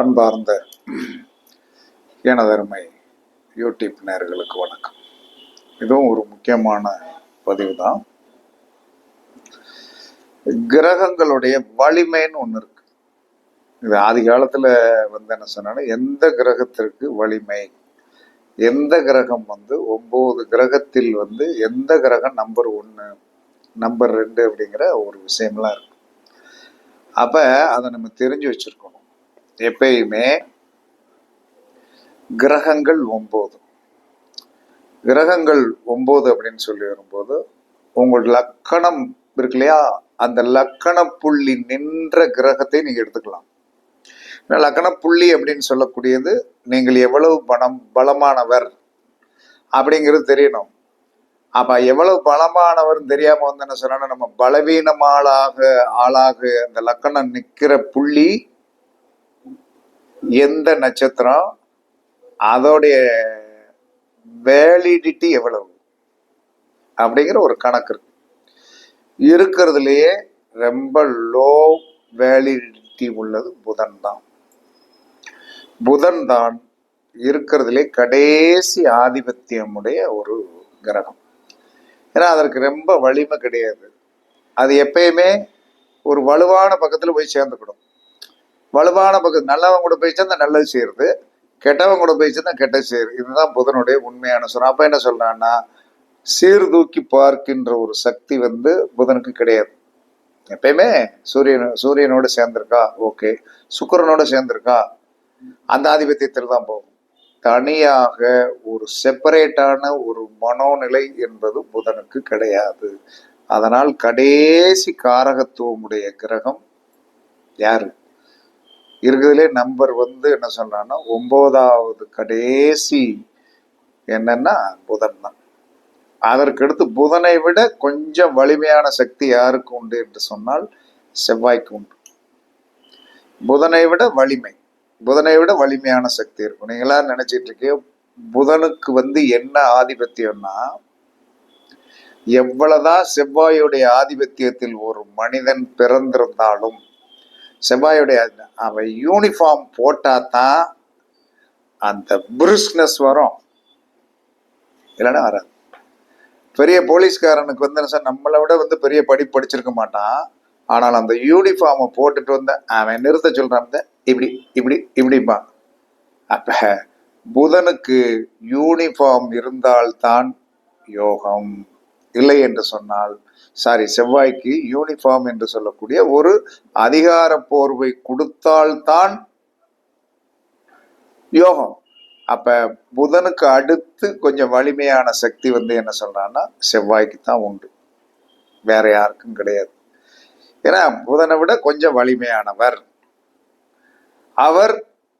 அன்பார்ந்த எனதருமை யூடியூப் நேர்களுக்கு வணக்கம். இதுவும் ஒரு முக்கியமான பதிவு தான் கிரகங்களுடைய வலிமைன்னு ஒன்று இருக்கு. இது ஆதி காலத்தில் வந்து என்ன சொன்னாலும் எந்த கிரகத்திற்கு வலிமை எந்த கிரகம் வந்து ஒம்பது கிரகத்தில் வந்து எந்த கிரகம் நம்பர் ஒன்று நம்பர் ரெண்டு அப்படிங்கிற ஒரு விஷயம்லாம் இருக்கு. அப்போ அதை நம்ம தெரிஞ்சு வச்சிருக்கணும். எப்பயுமே கிரகங்கள் ஒம்பது. கிரகங்கள் ஒம்பது அப்படின்னு சொல்லி வரும்போது உங்களோட லக்கணம் இருக்கு இல்லையா? அந்த லக்கண புள்ளி நின்ற கிரகத்தை நீங்க எடுத்துக்கலாம். லக்கண புள்ளி அப்படின்னு சொல்லக்கூடியது நீங்கள் எவ்வளவு பணம் பலமானவர் அப்படிங்கிறது தெரியணும். அப்ப எவ்வளவு பலமானவர்னு தெரியாம வந்து என்ன சொன்னா நம்ம பலவீனமாளாக ஆளாக அந்த லக்கணம் நிற்கிற புள்ளி எந்த நட்சத்திரம் அதோடைய வேலிடிட்டி எவ்வளவு அப்படிங்கிற ஒரு கணக்கு இருக்கு. இருக்கிறதுலையே ரொம்ப லோ வேலிடிட்டி உள்ளது புதன் தான். புதன் தான் இருக்கிறதுலே கடைசி ஆதிபத்தியமுடைய ஒரு கிரகம். ஏன்னா அதற்கு ரொம்ப வலிமை கிடையாது. அது எப்பயுமே ஒரு வலுவான பக்கத்தில் போய் சேர்ந்துக்கிடும். வலுவான பக்கம் நல்லவங்க கூட போய் சேர்ந்தா நல்லது செய்யறது கெட்டவங்க கூட போய் சேர்ந்தா கெட்டது செய்யறது. இதுதான் புதனுடைய உண்மையான சொல்றோம் அப்ப என்ன சொல்றான்னா சீர்தூக்கி பார்க்கின்ற ஒரு சக்தி வந்து புதனுக்கு கிடையாது. எப்பயுமே சூரியன் சூரியனோட சேர்ந்திருக்கா? ஓகே. சுக்கரனோட சேர்ந்திருக்கா? அந்த ஆதிபத்தியத்தில் தான் போகும். தனியாக ஒரு செப்பரேட்டான ஒரு மனோநிலை என்பது புதனுக்கு கிடையாது. அதனால் கடைசி காரகத்துவமுடைய கிரகம் யாரு? இருக்கிறதுலே நம்பர் வந்து என்ன சொல்றான்னா ஒன்பதாவது கடைசி என்னன்னா புதன் தான். அதற்கடுத்து புதனை விட கொஞ்சம் வலிமையான சக்தி யாருக்கு உண்டு என்று சொன்னால் செவ்வாய்க்கு உண்டு. புதனை விட வலிமை புதனை விட வலிமையான சக்தி இருக்கும். நீங்களா நினைச்சிட்டு இருக்கீங்க புதனுக்கு வந்து என்ன ஆதிபத்தியம்னா எவ்வளவுதான் செவ்வாயுடைய ஆதிபத்தியத்தில் ஒரு மனிதன் பிறந்திருந்தாலும் செவ்வாயுடைய அவன் யூனிஃபார்ம் போட்டால் தான் அந்த பிரிஸ்னஸ் வரும். இல்லைன்னா வராது. பெரிய போலீஸ்காரனுக்கு வந்து என்ன சார் நம்மளை விட வந்து பெரிய படி படிச்சிருக்க மாட்டான். ஆனால் அந்த யூனிஃபார்மை போட்டுட்டு வந்த அவன் நிறுத்த சொல்றான் இப்படி இப்படி இப்படிப்பான் அப்ப புதனுக்கு யூனிஃபார்ம் இருந்தால்தான் யோகம். இல்லை என்று சொன்னால் சாரி செவ்வாய்க்கு யூனிஃபார்ம் என்று சொல்லக்கூடிய ஒரு அதிகார போர்வை கொடுத்தால்தான் யோகம். அப்ப புதனுக்கு அடுத்து கொஞ்சம் வலிமையான சக்தி வந்து என்ன சொல்றான்னா செவ்வாய்க்கு தான் உண்டு. வேற யாருக்கும் கிடையாது. ஏன்னா புதனை விட கொஞ்சம் வலிமையானவர். அவர்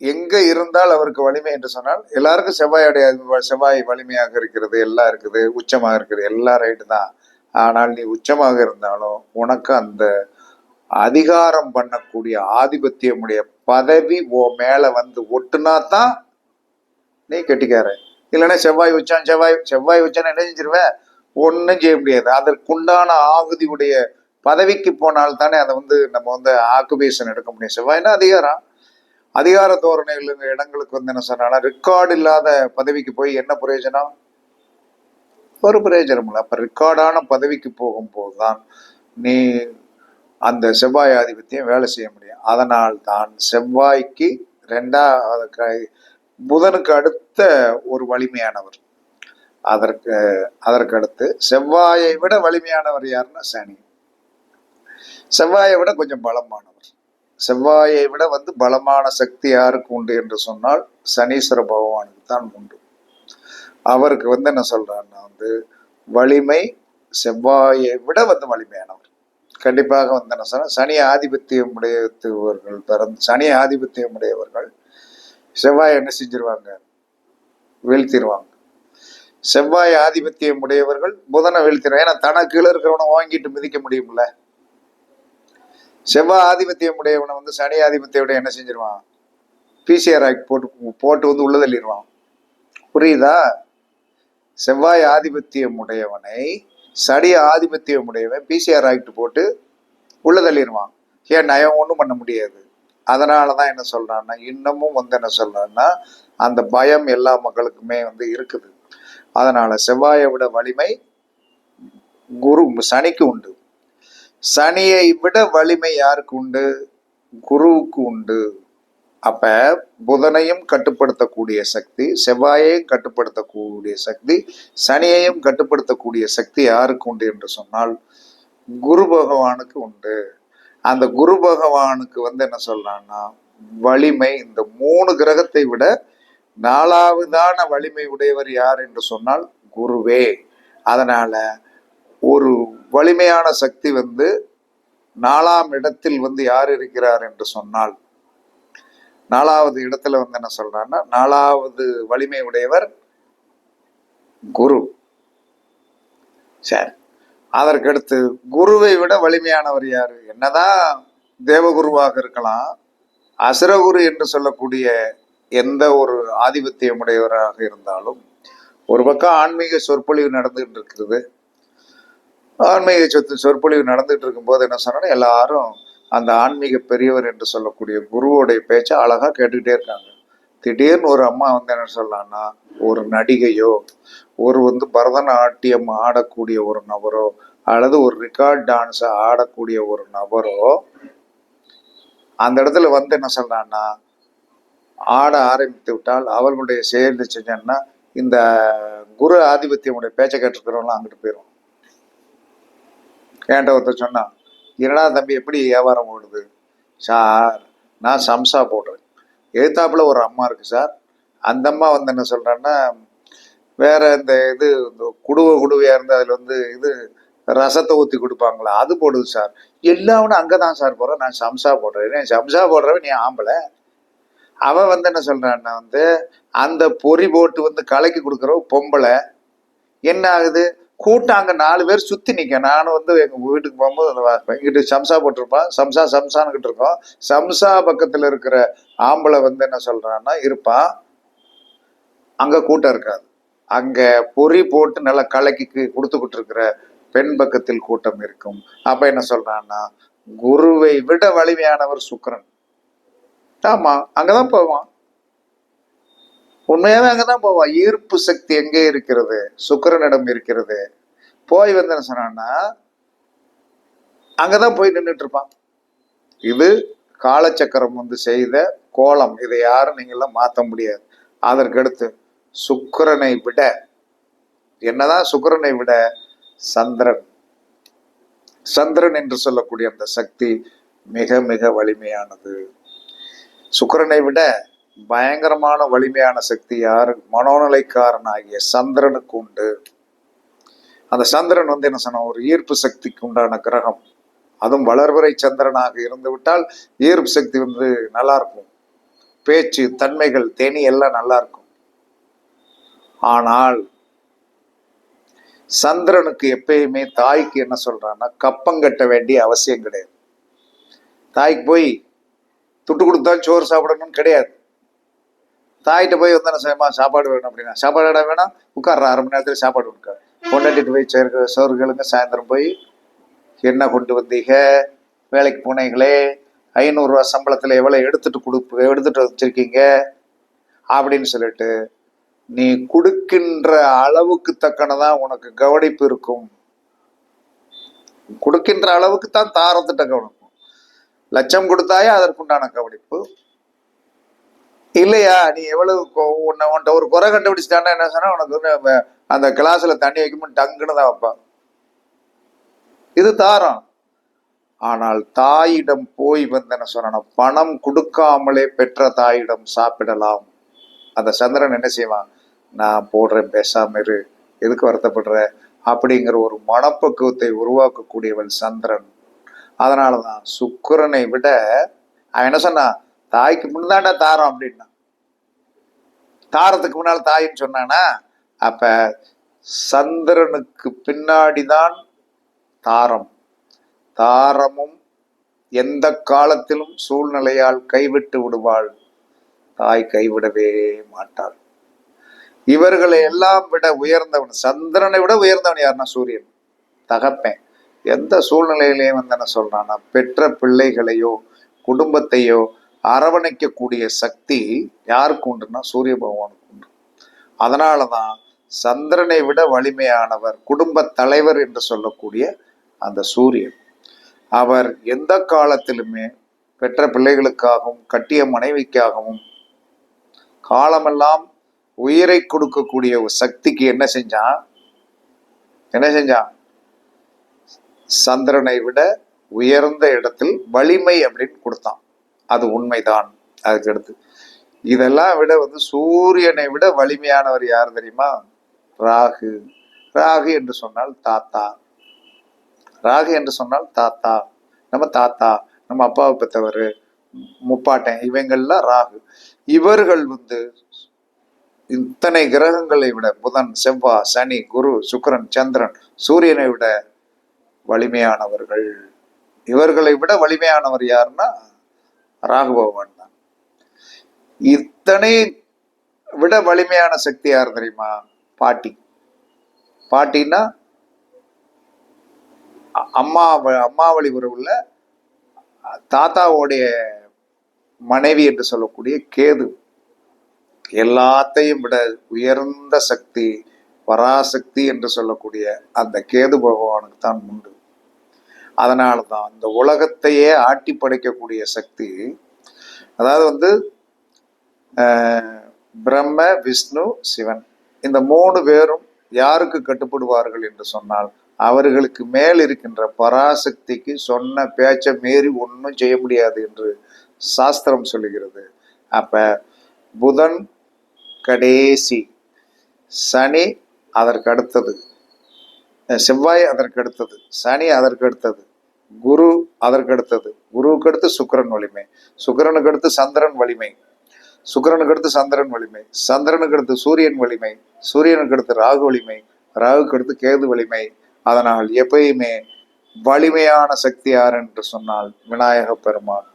எங்க இருந்தால் அவருக்கு வலிமை என்று சொன்னால் எல்லாருக்கும் செவ்வாயுடைய செவ்வாய் வலிமையாக இருக்கிறது எல்லாம் இருக்குது உச்சமாக இருக்குது எல்லாம் ரைட்டு தான். ஆனால் நீ உச்சமாக இருந்தாலும் உனக்கு அந்த அதிகாரம் பண்ணக்கூடிய ஆதிபத்தியமுடைய பதவி ஓ மேல வந்து ஒட்டுனா தான் நீ கெட்டிக்கார இல்லைன்னா செவ்வாய் உச்சான் செவ்வாய் செவ்வாய் உச்சான் என்ன செஞ்சிருவேன் ஒன்றும் செய்ய முடியாது. அதற்குண்டான ஆகுதியுடைய பதவிக்கு போனால் தானே அதை வந்து நம்ம வந்து ஆக்குபேஷன் எடுக்க முடியும். செவ்வாய்னா அதிகாரம். அதிகார தோரணைகள் இடங்களுக்கு வந்து என்ன சொன்னால் ரெக்கார்டு இல்லாத பதவிக்கு போய் என்ன பிரயோஜனம்? ஒரு பிரயோஜனம் இல்லை. அப்போ ரெக்கார்டான பதவிக்கு போகும்போது தான் நீ அந்த செவ்வாய் ஆதிபத்தியம் வேலை செய்ய முடியும். அதனால் தான் செவ்வாய்க்கு ரெண்டா புதனுக்கு அடுத்த ஒரு வலிமையானவர். அதற்கு அதற்கு அடுத்து செவ்வாயை விட வலிமையானவர் யாருன்னா சனி. செவ்வாயை விட கொஞ்சம் பலமானவர். செவ்வாயை விட வந்து பலமான சக்தி யாருக்கு உண்டு என்று சொன்னால் சனீஸ்வர பகவானுக்கு தான் உண்டு. அவருக்கு வந்து என்ன சொல்றாருன்னா வந்து வலிமை செவ்வாயை விட வந்து வலிமையானவர். கண்டிப்பாக வந்து என்ன சொன்னால் சனி ஆதிபத்தியம் உடையவர்கள் பிறந்து சனி ஆதிபத்தியம் உடையவர்கள் செவ்வாய் என்ன செஞ்சிருவாங்க? வீழ்த்திடுவாங்க செவ்வாய் ஆதிபத்தியம் உடையவர்கள் புதனை வீழ்த்திடுவாங்க ஏன்னா தனக்கு கீழே இருக்கிறவனை வாங்கிட்டு மிதிக்க முடியும்ல. செவ்வாய் ஆதிபத்தியம் உடையவனை வந்து சனி ஆதிபத்தியோட என்ன செஞ்சிருவான்? பிசிஆர் ஆக்ட் போட்டு போட்டு வந்து உள்ள தள்ளிடுவான் புரியுதா? செவ்வாய் ஆதிபத்தியம் உடையவனை சனி ஆதிபத்தியம் உடையவன் பிசிஆர் ஆக்ட் போட்டு உள்ள தள்ளிடுவான் ஏன் நயம் ஒன்றும் பண்ண முடியாது. அதனால தான் என்ன சொல்றான்னா இன்னமும் வந்து என்ன சொல்றான்னா அந்த பயம் எல்லா மக்களுக்குமே வந்து இருக்குது. அதனால செவ்வாயை விட வலிமை குரு சனிக்கு உண்டு. சனியை விட வலிமை யாருக்கு உண்டு? குருவுக்கு உண்டு. அப்ப புதனையும் கட்டுப்படுத்தக்கூடிய சக்தி செவ்வாயையும் கட்டுப்படுத்தக்கூடிய சக்தி சனியையும் கட்டுப்படுத்தக்கூடிய சக்தி யாருக்கு உண்டு என்று சொன்னால் குரு பகவானுக்கு உண்டு. அந்த குரு பகவானுக்கு வந்து என்ன சொல்லலாம்னா வலிமை இந்த மூணு கிரகத்தை விட நாலாவதான வலிமை உடையவர் யார் என்று சொன்னால் குருவே. அதனால ஒரு வலிமையான சக்தி வந்து நாலாம் இடத்தில் வந்து யார் இருக்கிறார் என்று சொன்னால் நாலாவது இடத்துல வந்து என்ன சொல்றான்னா நாலாவது வலிமை உடையவர் குரு. சரி. அதற்கடுத்து குருவை விட வலிமையானவர் யாரு? என்னதான் தேவகுருவாக இருக்கலாம் அசுரகுரு என்று சொல்லக்கூடிய எந்த ஒரு ஆதிபத்தியமுடையவராக இருந்தாலும் ஒரு பக்கம் ஆன்மீக சொற்பொழிவு நடந்துகிட்டு இருக்கிறது ஆன்மீக சொத்து சொற்பொழிவு நடந்துகிட்டு இருக்கும்போது என்ன சொன்னா எல்லாரும் அந்த ஆன்மீக பெரியவர் என்று சொல்லக்கூடிய குருவோடைய பேச்சை அழகா கேட்டுக்கிட்டே இருக்காங்க. திடீர்னு ஒரு அம்மா வந்து என்ன சொல்லலாம்னா ஒரு நடிகையோ ஒரு வந்து பரதநாட்டியம் ஆடக்கூடிய ஒரு நபரோ அல்லது ஒரு ரெக்கார்ட் டான்ஸை ஆடக்கூடிய ஒரு நபரோ அந்த இடத்துல வந்து என்ன சொல்றான்னா ஆட ஆரம்பித்து விட்டால் அவர்களுடைய சேர்ந்து செஞ்சோன்னா இந்த குரு ஆதிபத்தியமுடைய பேச்சை கேட்டிருக்கிறவங்களாம் அங்கிட்டு போயிடும் என்கிட்ட ஒருத்தர் சொன்னான்? என்னடா தம்பி எப்படி வியாபாரம் ஓடுது? சார் நான் சம்சா போடுறேன். எழுத்தாப்புல ஒரு அம்மா இருக்கு சார். அந்த அம்மா வந்து என்ன சொல்கிறேன்னா வேற இந்த இது இந்த குடுவை குடுவையாக இருந்து அதில் வந்து இது ரசத்தை ஊற்றி கொடுப்பாங்களா? அது போடுது சார். எல்லாவனும் அங்கதான் சார் போறேன் நான் சம்சா போடுறேன். ஏன் சம்சா போடுறவன் நீ ஆம்பளை? அவன் வந்து என்ன சொல்கிறான்னா வந்து அந்த பொறி போட்டு வந்து கலக்கி கொடுக்குறவ பொம்பளை என்ன ஆகுது? கூட்டம் அங்கே நாலு பேர் சுத்தி நிக்க நானும் வந்து எங்க வீட்டுக்கு போகும்போது அந்த வா- இங்கிட்டு சம்சா போட்டிருப்பான் சம்சா சம்சான்னுகிட்டு இருக்கோம். சம்சா பக்கத்துல இருக்கிற ஆம்பளை வந்து என்ன சொல்றான்னா இருப்பான் அங்க கூட்டம் இருக்காது. அங்க பொறி போட்டு நல்லா கலக்கி கொடுத்துக்கிட்டு இருக்கிற பெண் பக்கத்தில் கூட்டம் இருக்கும். அப்ப என்ன சொல்றான்னா குருவை விட வலிமையானவர் சுக்கிரன். ஆமா அங்கதான் போவான். உண்மையாவே அங்கதான் போவான் ஈர்ப்பு சக்தி எங்கே இருக்கிறது? சுக்கரனிடம் இருக்கிறது. போய் வந்து என்ன சொன்னான்னா அங்கதான் போய் நின்றுட்டு இருப்பான். இது காலச்சக்கரம் வந்து செய்த கோலம். இதை யாரும் நீங்களாம் மாத்த முடியாது. அதற்கடுத்து சுக்கிரனை விட என்னதான் சுக்கரனை விட சந்திரன் சந்திரன் என்று சொல்லக்கூடிய அந்த சக்தி மிக மிக வலிமையானது. சுக்கிரனை விட பயங்கரமான வலிமையான சக்தி யாரு? மனோநிலைக்காரன் ஆகிய சந்திரனுக்கு உண்டு. அந்த சந்திரன் வந்து என்ன சொன்ன ஒரு ஈர்ப்பு சக்திக்கு உண்டான கிரகம். அதுவும் வளர்வரை சந்திரனாக இருந்து விட்டால் ஈர்ப்பு சக்தி வந்து நல்லா இருக்கும் பேச்சு தன்மைகள் தேனி எல்லாம் நல்லா இருக்கும் ஆனால் சந்திரனுக்கு எப்பயுமே தாய்க்கு என்ன சொல்றான்னா கப்பம் கட்ட வேண்டிய அவசியம் கிடையாது. தாய்க்கு போய் துட்டு கொடுத்தா சோறு சாப்பிடணும்னு கிடையாது. தாயிட்ட போய் வந்து என்ன சாப்பாடு வேணும் அப்படின்னா. சாப்பாடு இடம் வேணாம் உட்கார்ற. அரை மணி நேரத்துல சாப்பாடு கொடுக்க. கொண்டாட்டிட்டு போய் சேர்க்க சோறு கேளுங்க சாயந்தரம் போய் என்ன கொண்டு வந்தீங்க? வேலைக்கு போனீங்களே? ஐநூறுரூவா சம்பளத்தில் எவ்வளோ எடுத்துட்டு கொடுப்பு எடுத்துட்டு வச்சிருக்கீங்க? அப்படின்னு சொல்லிட்டு நீ கொடுக்கின்ற அளவுக்கு தக்கனதான் உனக்கு கவனிப்பு இருக்கும். கொடுக்கின்ற அளவுக்கு தான் தாரத்திட்ட கவனிக்கும் லட்சம் கொடுத்தாயே அதற்குண்டான கவனிப்பு. இல்லையா நீ எவ்வளவு உன்னை உன்ட்ட ஒரு குறை கண்டுபிடிச்சிட்டான்னா என்ன சொன்னா உனக்கு வந்து அந்த கிளாஸ்ல தண்ணி வைக்கும்போது டங்குன்னு தான் வைப்பான். இது தாரம் ஆனால் தாயிடம் போய் வந்து என்ன சொன்னா பணம் கொடுக்காமலே பெற்ற தாயிடம் சாப்பிடலாம். அந்த சந்திரன் என்ன செய்வான் நான் போடுறேன் பேசாம இரு எதுக்கு வருத்தப்படுற? அப்படிங்கிற ஒரு மனப்பக்குவத்தை உருவாக்கக்கூடியவன் சந்திரன். அதனாலதான் சுக்கரனை விட அவன் என்ன சொன்னான் தாய்க்கு முன்னாடா தாரம் அப்படின்னா. தாரத்துக்கு முன்னால் தாயின்னு சொன்னானா அப்ப சந்திரனுக்கு பின்னாடிதான் தாரம். தாரமும் எந்த காலத்திலும் சூழ்நிலையால் கைவிட்டு விடுவாள். தாய் கைவிடவே மாட்டாள். இவர்களை எல்லாம் விட உயர்ந்தவன் சந்திரனை விட உயர்ந்தவன் யாருன்னா சூரியன். தகப்பேன். எந்த சூழ்நிலையிலையும் வந்து என்ன சொல்றான்னா பெற்ற பிள்ளைகளையோ குடும்பத்தையோ அரவணைக்கக்கூடிய சக்தி யாருக்கு உண்டுன்னா சூரிய பகவானுக்கு உண்டு. அதனால தான் சந்திரனை விட வலிமையானவர் குடும்ப தலைவர் என்று சொல்லக்கூடிய அந்த சூரியன். அவர் எந்த காலத்திலுமே பெற்ற பிள்ளைகளுக்காகவும் கட்டிய மனைவிக்காகவும் காலமெல்லாம் உயிரை கொடுக்கக்கூடிய ஒரு சக்திக்கு என்ன செஞ்சான்? என்ன செஞ்சான்? சந்திரனை விட உயர்ந்த இடத்தில் வலிமை அப்படின்னு கொடுத்தான். அது உண்மைதான். அதுக்கடுத்து இதெல்லாம் விட வந்து சூரியனை விட வலிமையானவர் யார் தெரியுமா? ராகு. ராகு என்று சொன்னால் தாத்தா. ராகு என்று சொன்னால் தாத்தா. நம்ம தாத்தா நம்ம அப்பாவை பெற்றவர் முப்பாட்டன் இவங்கள்லாம் ராகு. இவர்கள் வந்து இத்தனை கிரகங்களை விட புதன் செவ்வாய் சனி குரு சுக்கரன் சந்திரன் சூரியனை விட வலிமையானவர்கள். இவர்களை விட வலிமையானவர் யாருன்னா ராகு பகவான் தான். இத்தனை விட வலிமையான சக்தி யார் தெரியுமா? பாட்டி. பாட்டின்னா அம்மா வ- உறவுல தாத்தாவோடைய மனைவி என்று சொல்லக்கூடிய கேது. எல்லாத்தையும் விட உயர்ந்த சக்தி பராசக்தி என்று சொல்லக்கூடிய அந்த கேது பகவானுக்கு தான் உண்டு. அதனால தான் இந்த உலகத்தையே ஆட்டி படைக்கக்கூடிய சக்தி அதாவது வந்து பிரம்ம விஷ்ணு சிவன் இந்த மூணு பேரும் யாருக்கு கட்டுப்படுவார்கள் என்று சொன்னால் அவர்களுக்கு மேல் இருக்கின்ற பராசக்திக்கு சொன்ன பேச்சை மீறி ஒன்றும் செய்ய முடியாது என்று சாஸ்திரம் சொல்லுகிறது. அப்ப புதன் கடைசி சனி அதற்கு அடுத்தது செவ்வாய் அதற்கு அடுத்தது சனி அதற்கு அடுத்தது குரு அதற்கடுத்தது. குருவுக்கு அடுத்து சுக்கிரன் வலிமை. சுக்கிரனுக்கு அடுத்து சந்திரன் வலிமை. சுக்கிரனுக்கு அடுத்து சந்திரன் வலிமை. சந்திரனுக்கு அடுத்து சூரியன் வலிமை. சூரியனுக்கு அடுத்து ராகு வலிமை. ராகுக்கு அடுத்து கேது வலிமை. அதனால் எப்பயுமே வலிமையான சக்தி யார் என்று சொன்னால் விநாயக பெருமான்.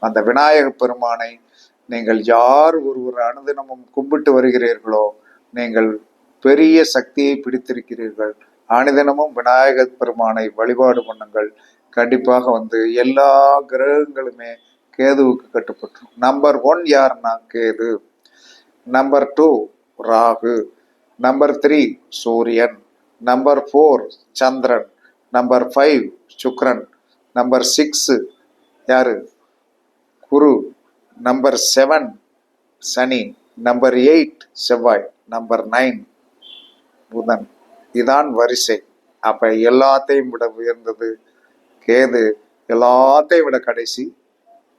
அந்த விநாயக பெருமானை நீங்கள் யார் ஒருவர் அனுதினமும் கும்பிட்டு வருகிறீர்களோ நீங்கள் பெரிய சக்தியை பிடித்திருக்கிறீர்கள். அனுதினமும் விநாயகர் பெருமானை வழிபாடு பண்ணுங்கள். கண்டிப்பாக வந்து எல்லா கிரகங்களுமே கேதுவுக்கு கட்டுப்பட்டுரும். நம்பர் ஒன் யாருன்னா Ketu. Number two Rahu. Number three Suriyan. Number four Chandran. Number five Sukran. Number six யாரு? Guru. Number seven Sani. Number eight Sevvai. Number nine Budhan. இதான் வரிசை. அப்ப எல்லாத்தையும் விட உயர்ந்தது கேது. எல்லாத்தையும் விட கடைசி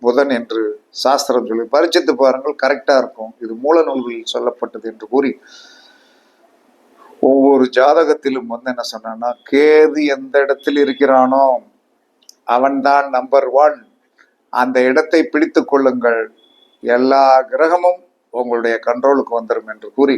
புதன் என்று சாஸ்திரம் சொல்லி பரிச்சித்து பாருங்கள் கரெக்டா இருக்கும். இது மூல நூல்களில் சொல்லப்பட்டது என்று கூறி ஒவ்வொரு ஜாதகத்திலும் வந்து என்ன சொன்னா கேது எந்த இடத்தில் இருக்கிறானோ அவன்தான் நம்பர் ஒன் அந்த இடத்தை பிடித்து கொள்ளுங்கள். எல்லா கிரகமும் உங்களுடைய கண்ட்ரோலுக்கு வந்துடும் என்று கூறி